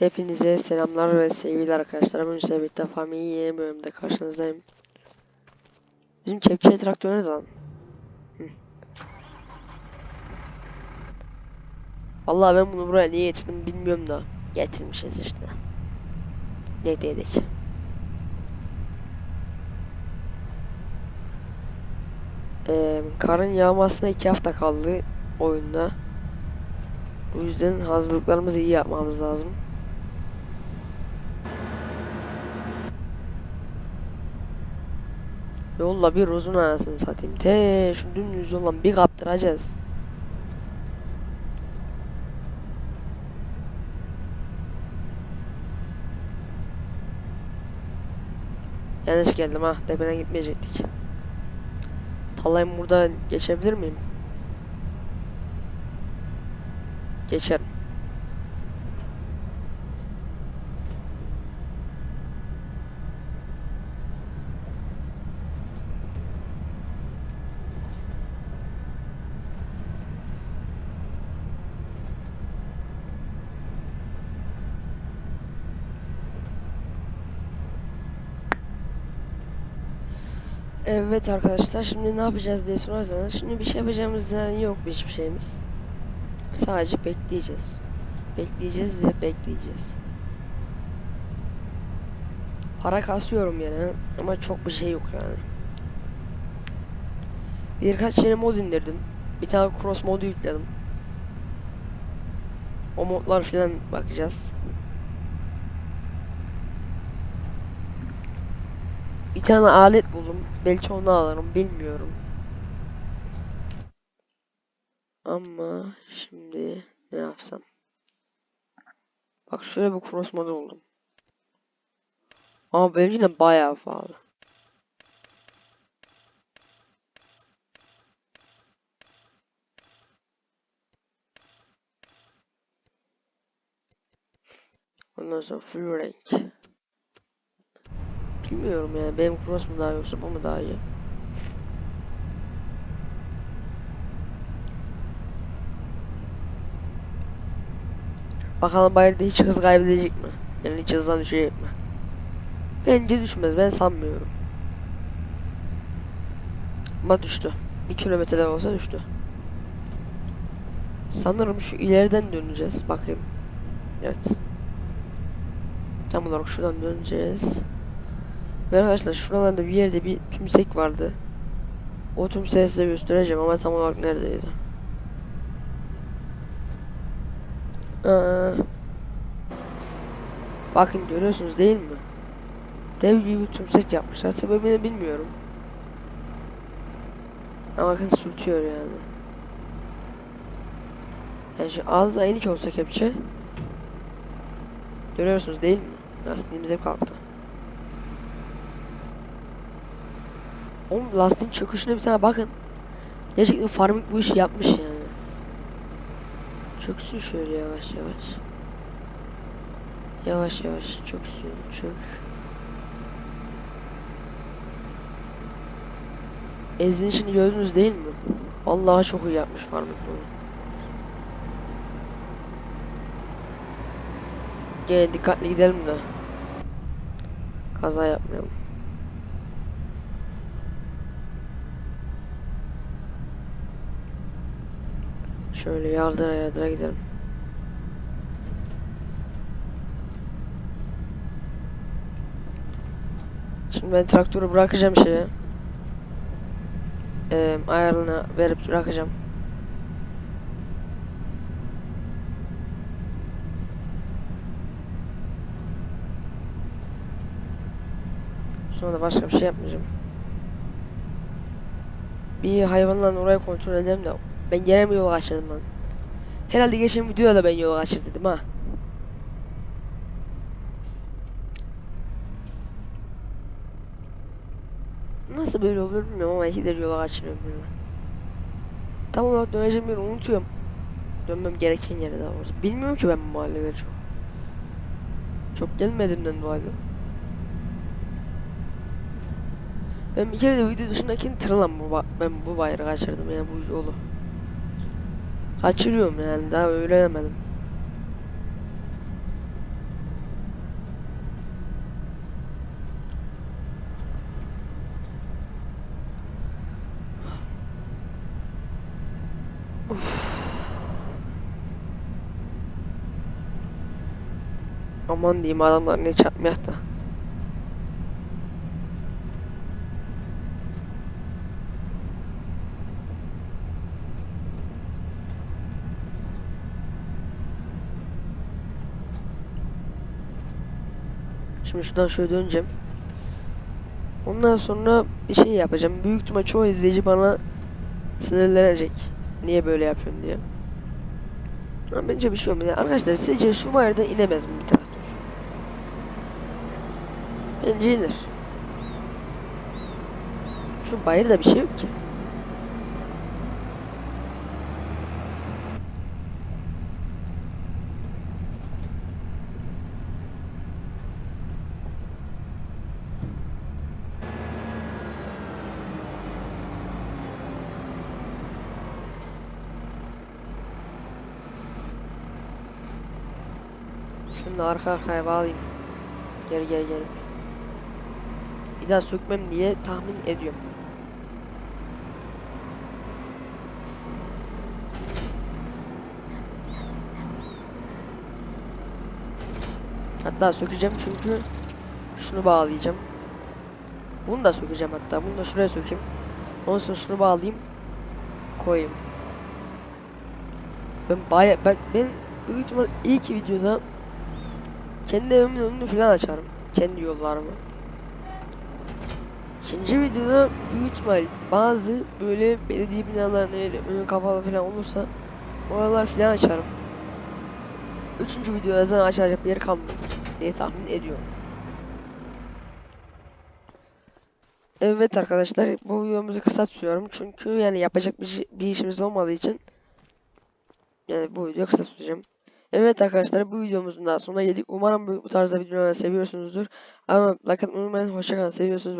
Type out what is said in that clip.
Hepinize selamlar ve sevgiler arkadaşlar. Bugün size birlikte Fami'yi yeni bölümde karşınızdayım. Bizim kepçe traktör nerede lan? Vallahi ben bunu buraya niye getirdim bilmiyorum da. Getirmişiz işte. Ne dedik? Ee, karın yağmasına iki hafta kaldı oyunda. O yüzden hazırlıklarımızı iyi yapmamız lazım. Yolla bir uzun anasını satayım. Te şu dümdüz yoldan bir kaptıracağız. Yanlış geldim ha. Tepeden gitmeyecektik. Talayım burada geçebilir miyim? Geçerim. Evet arkadaşlar şimdi ne yapacağız diye sorarsanız şimdi bir şey yapacağımızdan yok hiçbir şeyimiz. Sadece bekleyeceğiz. Bekleyeceğiz ve bekleyeceğiz. Para kasıyorum yani ama çok bir şey yok yani. Birkaç yeni mod indirdim. Bir tane cross modu yükledim. O modlar filan bakacağız. Bir tane alet buldum. Belki onu alırım bilmiyorum. Ama şimdi ne yapsam? Bak şöyle bir cross buldum. Ama benim yine bayağı pahalı. Ondan sonra full renk. Bilmiyorum yani benim cross mu daha yoksa bu mu daha iyi? Bakalım bayırda hiç hız kaybedecek mi? Yani hiç hızdan düşecek mi? Bence düşmez ben sanmıyorum. Ama düştü. Bir kilometreden olsa düştü. Sanırım şu ileriden döneceğiz. Bakayım. Evet. Tam olarak şuradan döneceğiz. Ve arkadaşlar şuralarda bir yerde bir tümsek vardı. O tümseyi size göstereceğim ama tam olarak neredeydi? Aa, bakın görüyorsunuz değil mi? Dev gibi bir tümsek yapmışlar. Sebebini bilmiyorum. Ama bakın sürtüyor yani. Yani şu az da inik olsa kepçe. Görüyorsunuz değil mi? Lastiğimize kalktı. Oğlum lastiğin çöküşüne bir tane bakın. Gerçekten farming bu işi yapmış yani. Çöksün şöyle yavaş yavaş. Yavaş yavaş çöksün çök. Ezilişini gördünüz değil mi? Vallahi çok iyi yapmış farming bunu. Gene dikkatli gidelim de. Kaza yapmayalım. Şöyle yardıra yardıra gidelim. Şimdi ben traktörü bırakacağım şeye. Ee, ayarını verip bırakacağım. Sonra da başka bir şey yapmayacağım. Bir hayvanla orayı kontrol edelim de ben gene mi yol kaçırdım lan? Herhalde geçen videoda da ben yol kaçırdım ha. Nasıl böyle olur bilmiyorum ama ikidir yola kaçırıyorum ben. Tam olarak döneceğim yeri unutuyorum. Dönmem gereken yere daha doğrusu. Bilmiyorum ki ben bu mahalleleri çok. Çok gelmediğimden dolayı. Ben bir kere de video dışındakini tırlam bu ben bu bayrağı kaçırdım yani bu yolu. Kaçırıyorum yani daha öğrenemedim. Aman diyeyim adamlar ne çarpmıyor da. Şimdi şuradan şöyle döneceğim. Ondan sonra bir şey yapacağım. Büyük ihtimal çoğu izleyici bana sinirlenecek. Niye böyle yapıyorsun diye. Ama bence bir şey olmuyor. Arkadaşlar sizce bayırda inemez mi bir traktör? Bence iner. Şu bayırda bir şey yok ki. Şunu da arka arkaya bağlayayım. Gel gel gel. Bir daha sökmem diye tahmin ediyorum. Hatta sökeceğim çünkü şunu bağlayacağım. Bunu da sökeceğim hatta. Bunu da şuraya sökeyim. Ondan sonra şunu bağlayayım. Koyayım. Ben baya ben ben büyük ihtimal ilk videoda kendi evimin önünü falan açarım. Kendi yollarımı. İkinci videoda büyük ihtimal bazı böyle belediye binalarında öyle önü kapalı falan olursa oralar falan açarım. Üçüncü videoda zaten açacak bir yer kalmıyor diye tahmin ediyorum. Evet arkadaşlar bu videomuzu kısa tutuyorum çünkü yani yapacak bir, şey- bir işimiz olmadığı için yani bu videoyu kısa tutacağım. Evet arkadaşlar bu videomuzun daha sonuna geldik. Umarım bu, tarzda videoları seviyorsunuzdur. Ama like atmayı unutmayın. Hoşçakalın. Seviyorsunuz.